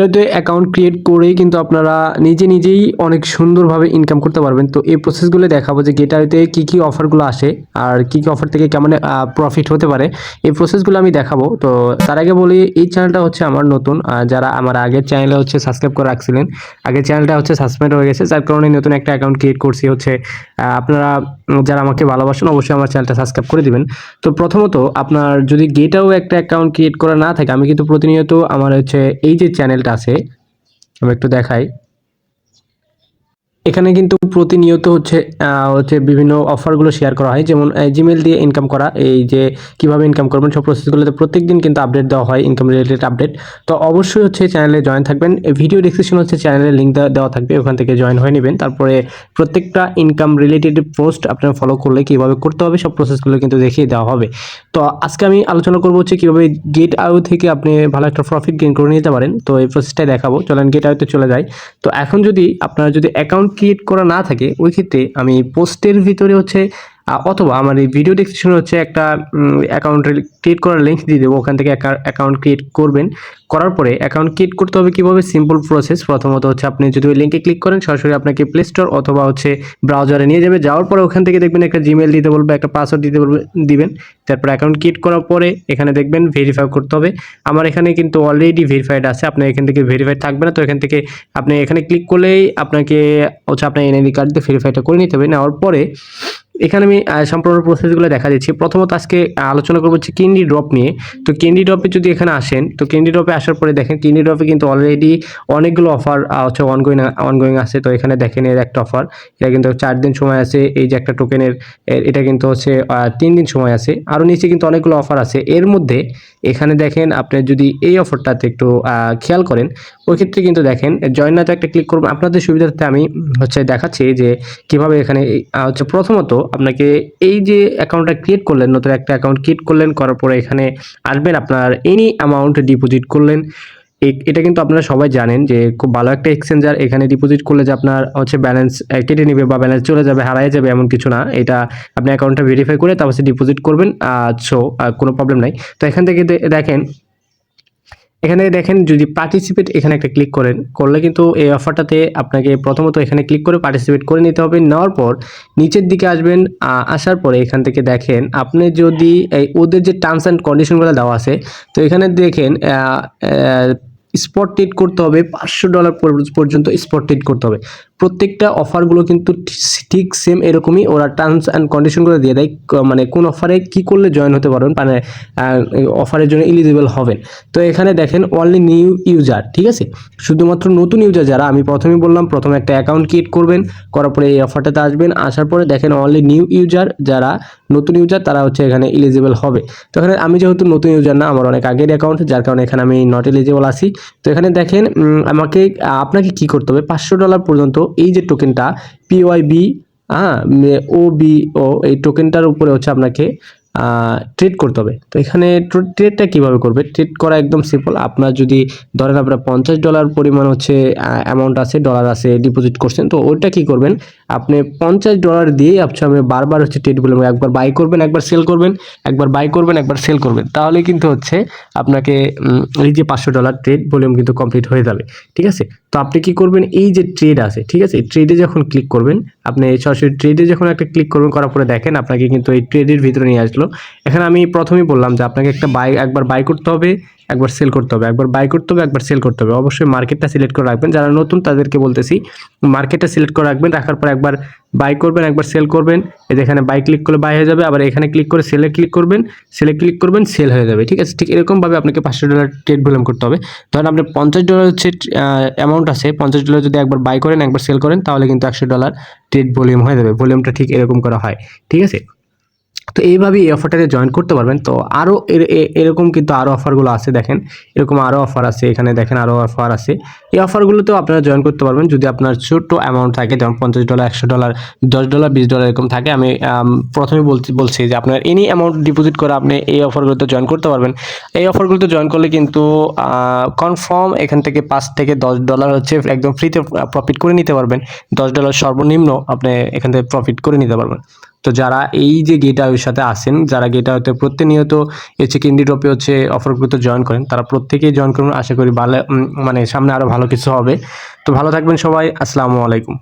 গেটারতে account create করেই কিন্তু আপনারা নিজে নিজেই অনেক সুন্দরভাবে ইনকাম করতে পারবেন। তো এই প্রসেসগুলো দেখাবো যে গেটারতে কী কী অফারগুলো আসে আর কী কী অফার থেকে কেমন প্রফিট হতে পারে। এই প্রসেসগুলো আমি দেখাবো। তো তার আগে বলি, এই চ্যানেলটা হচ্ছে আমার নতুন। যারা আমার আগের চ্যানেলে হচ্ছে সাবস্ক্রাইব করে রাখছিলেন, আগের চ্যানেলটা হচ্ছে সাসপেন্ড হয়ে গেছে। যার কারণে নতুন একটা অ্যাকাউন্ট ক্রিয়েট করছি হচ্ছে আপনারা যারা আমাকে ভালোবাসেন অবশ্যই আমার চ্যানেলটা সাবস্ক্রাইব করে দিবেন। তো প্রথমত আপনার যদি গেটাও একটা অ্যাকাউন্ট ক্রিয়েট করা না থাকে, আমি কিন্তু প্রতিনিয়ত আমার হচ্ছে এই যে চ্যানেলটা আছে। আমি একটু দেখাই। এখানে কিন্তু প্রতিনিয়ত হচ্ছে হচ্ছে বিভিন্ন অফারগুলো শেয়ার করা হয়। যেমন জিমেল দিয়ে ইনকাম করা, এই যে কীভাবে ইনকাম করবেন, সব প্রসেসগুলোতে প্রত্যেক দিন কিন্তু আপডেট দেওয়া হয় ইনকাম রিলেটেড আপডেট তো অবশ্যই হচ্ছে চ্যানেলে জয়েন থাকবেন। ভিডিও ডিসক্রিপশন হচ্ছে চ্যানেলের লিঙ্ক দেওয়া থাকবে, ওখান থেকে জয়েন হয়ে নেবেন। তারপরে প্রত্যেকটা ইনকাম রিলেটেড পোস্ট আপনারা ফলো করলে কীভাবে করতে হবে, সব প্রসেসগুলো কিন্তু দেখিয়ে দেওয়া হবে। তো আজকে আমি আলোচনা করব হচ্ছে কীভাবে গেট আউ থেকে আপনি ভালো একটা প্রফিট গেইন করে নিতে পারেন। তো এই প্রসেসটাই দেখাবো। চলেন গেট আউতে চলে যাই। তো এখন যদি আপনার যদি অ্যাকাউন্ট ক্রিয়েট করা না থাকে ওই ক্ষেত্রে আমি পোস্টের ভিতরে হচ্ছে অথবা আমার এই ভিডিও ডিসক্রিপশনে হচ্ছে একটা অ্যাকাউন্ট ক্রিয়েট করার লিঙ্ক দিয়ে দেবো। ওখান থেকে অ্যাকাউন্ট ক্রিয়েট করবেন। করার পরে অ্যাকাউন্ট ক্রিয়েট করতে হবে কীভাবে? সিম্পল প্রসেস প্রথমত হচ্ছে আপনি যদি ওই লিঙ্কে ক্লিক করেন, সরাসরি আপনাকে প্লে স্টোর অথবা হচ্ছে ব্রাউজারে নিয়ে যাবে। যাওয়ার পরে ওখান থেকে দেখবেন একটা জিমেল দিতে বলবে, একটা পাসওয়ার্ড দিতে বলবে, দিবেন। তারপর অ্যাকাউন্ট ক্রিয়েট করার পরে এখানে দেখবেন ভেরিফাই করতে হবে। আমার এখানে কিন্তু অলরেডি ভেরিফাইড আছে। আপনার এখান থেকে ভেরিফাইড থাকবে না। তো এখান থেকে আপনি এখানে ক্লিক করলেই আপনাকে হচ্ছে আপনার এনআইডি কার্ড দিয়ে ভেরিফাইটা করে নিতে হবে। নেওয়ার পরে এখানে আমি সম্পূর্ণ প্রসেসগুলো দেখা দিচ্ছি। প্রথমত আজকে আলোচনা করব হচ্ছে ক্যান্ডি ড্রপ নিয়ে। তো ক্যান্ডি ড্রপে যদি এখানে আসেন, তো ক্যান্ডি ড্রপে আসার পরে দেখেন ক্যান্ডি ড্রপে কিন্তু অলরেডি অনেকগুলো অফার হচ্ছে অনগোয়িং অনগোয়িং আছে। তো এখানে দেখেন, এর একটা অফার এটা কিন্তু চার দিন সময় আছে। এই যে একটা টোকেনের এটা কিন্তু হচ্ছে তিন দিন সময় আছে। আরও নিচে কিন্তু অনেকগুলো অফার আছে। এর মধ্যে এখানে দেখেন, আপনি যদি এই অফারটাতে একটু খেয়াল করেন, ওই ক্ষেত্রে কিন্তু দেখেন জয়েন একটা ক্লিক করবেন আপনাদের সুবিধার্থে আমি, হচ্ছে দেখাচ্ছি যে কীভাবে এখানে হচ্ছে প্রথমত আপনাকে এই যে অ্যাকাউন্টটা ক্রিয়েট করলেন, নতুন একটা অ্যাকাউন্ট ক্রিয়েট করলেন, করার পরে এখানে আসবেন, আপনার এনি অ্যামাউন্ট ডিপোজিট করলেন। এটা কিন্তু আপনারা সবাই জানেন যে খুব ভালো একটা এক্সচেঞ্জার এখানে ডিপোজিট করলে যে আপনার হচ্ছে ব্যালেন্স কেটে নেবে বা ব্যালেন্স চলে যাবে, হারায় যাবে এমন কিছু না। এটা আপনি অ্যাকাউন্টটা ভেরিফাই করে তারপর ডিপোজিট করবেন সো কোনো প্রবলেম নাই। তো এখান থেকে দেখেন এখানে দেখেন যদি পার্টিসিপেট এখানে একটা ক্লিক করেন, করলে কিন্তু এই অফারটাতে আপনাকে প্রথমত এখানে ক্লিক করে পার্টিসিপেট করে নিতে হবে। নেওয়ার পর নিচের দিকে আসবেন আসার পরে এখান থেকে দেখেন আপনি যদি ওদের যে টার্মস অ্যান্ড কন্ডিশনগুলো দেওয়া আছে, তো এখানে দেখেন স্পট ট্রেড করতে হবে, পাঁচশো ডলার পর্যন্ত স্পট ট্রেড করতে হবে। প্রত্যেকটা অফারগুলো কিন্তু ঠিক সেম এরকমই ওরা টার্মস অ্যান্ড কন্ডিশনগুলো দিয়ে দেয় মানে কোন অফারে কি করলে জয়েন হতে পারবেন মানে অফারের জন্য এলিজিবল হবেন। তো এখানে দেখেন অনলি নিউ ইউজার ঠিক আছে? শুধুমাত্র নতুন ইউজার যারা, আমি প্রথমেই বললাম, প্রথমে একটা অ্যাকাউন্ট ক্রিয়েট করবেন, করার পরে এই অফারটাতে আসবেন, আসার পরে দেখেন অনলি নিউ ইউজার যারা নতুন ইউজার তারা হচ্ছে এখানে এলিজিবল হবে। তো এখানে আমি যেহেতু নতুন ইউজার না, আমার অনেক আগের অ্যাকাউন্ট যার কারণে এখানে আমি নট এলিজিবল আছি। তো এখানে দেখেন আমাকে আপনাকে কি করতে হবে? পাঁচশো ডলার পর্যন্ত এই যে টোকেনটা পিওয়াইবি হ্যাঁ ও বি ও এই টোকেনটার উপরে হচ্ছে আপনাকে ট্রেড করতে হবে। তো এখানে ট্রেডটা কীভাবে করবে? ট্রেড করা একদম সিম্পল আপনার যদি ধরেন আপনার পঞ্চাশ ডলার পরিমাণ হচ্ছে অ্যামাউন্ট আছে ডলার আছে ডিপোজিট করছেন, তো ওইটা কি করবেন? আপনি পঞ্চাশ ডলার দিয়ে আপনি আপনি বারবার হচ্ছে ট্রেড বলে একবার বাই করবেন, একবার সেল করবেন, একবার বাই করবেন, একবার সেল করবেন। তাহলে কিন্তু হচ্ছে আপনাকে এই যে পাঁচশো ডলার ট্রেড ভলিউম কিন্তু কমপ্লিট হয়ে যাবে। ঠিক আছে? তো আপনি কি করবেন? এই যে ট্রেড আছে, ঠিক আছে? ট্রেডে যখন ক্লিক করবেন, আপনি সরাসরি ট্রেডে যখন একটা ক্লিক করবেন, করার পরে দেখেন, আপনাকে কিন্তু এই ট্রেডের ভিতরে নিয়ে আসলো এখানে আমি প্রথমেই বললাম যে আপনাকে একটা বাই একবার বাই করতে হবে, একবার সেল করতে হবে। একবার বাই করতে হবে, একবার সেল করতে হবে। অবশ্যই মার্কেটটা সিলেক্ট করে রাখবেন। যারা নতুন তাদেরকে বলতেছি মার্কেটটা সিলেক্ট করে রাখবেন, রাখার পর একবার বাই করবেন, একবার সেল করবেন। এই যে এখানে বাই ক্লিক করলে বাই হয়ে যাবে, আবার এখানে ক্লিক করে সেলে ক্লিক করবেন। সেলে ক্লিক করবেন সেল হয়ে যাবে, ঠিক আছে? ঠিক এরকমভাবে আপনাকে পাঁচশো ডলার ট্রেড ভলিউম করতে হবে। ধরেন আপনি পঞ্চাশ ডলার হচ্ছে অ্যামাউন্ট আছে, পঞ্চাশ ডলার যদি একবার বাই করেন, একবার সেল করেন, তাহলে কিন্তু একশো ডলার ট্রেড ভলিউম হয়ে যাবে। ভলিউমটা ঠিক এরকম করা হয়, ঠিক আছে? তো এইভাবেই এই অফারটাতে জয়েন করতে পারবেন। তো আরও এরকম কিন্তু আরও অফারগুলো আছে দেখেন। এরকম আরও অফার আছে, এখানে দেখেন আরও অফার আছে। এই অফারগুলোতেও আপনারা জয়েন করতে পারবেন। যদি আপনার ছোট্ট অ্যামাউন্ট থাকে, যেমন পঞ্চাশ ডলার একশো ডলার দশ ডলার বিশ ডলার এরকম থাকে, আমি প্রথমে বলছি বলছি যে আপনার এনি অ্যামাউন্ট ডিপোজিট করে আপনি এই অফারগুলোতে জয়েন করতে পারবেন। এই অফারগুলোতে জয়েন করলে কিন্তু কনফার্ম এখান থেকে পাঁচ থেকে দশ ডলার হচ্ছে একদম ফ্রিতে প্রফিট করে নিতে পারবেন। দশ ডলার সর্বনিম্ন আপনি এখান থেকে প্রফিট করে নিতে পারবেন। তো যারা এই যে গেট আইয়ের সাথে আসেন, যারা গেট আইতে প্রতিনিয়ত হচ্ছে টপে হচ্ছে অফারগুলোতে জয়েন করেন, তারা প্রত্যেকেই জয়েন করুন। আশা করি ভালো মানে সামনে আরও ভালো কিছু হবে। তো ভালো থাকবেন সবাই। আসসালামু আলাইকুম।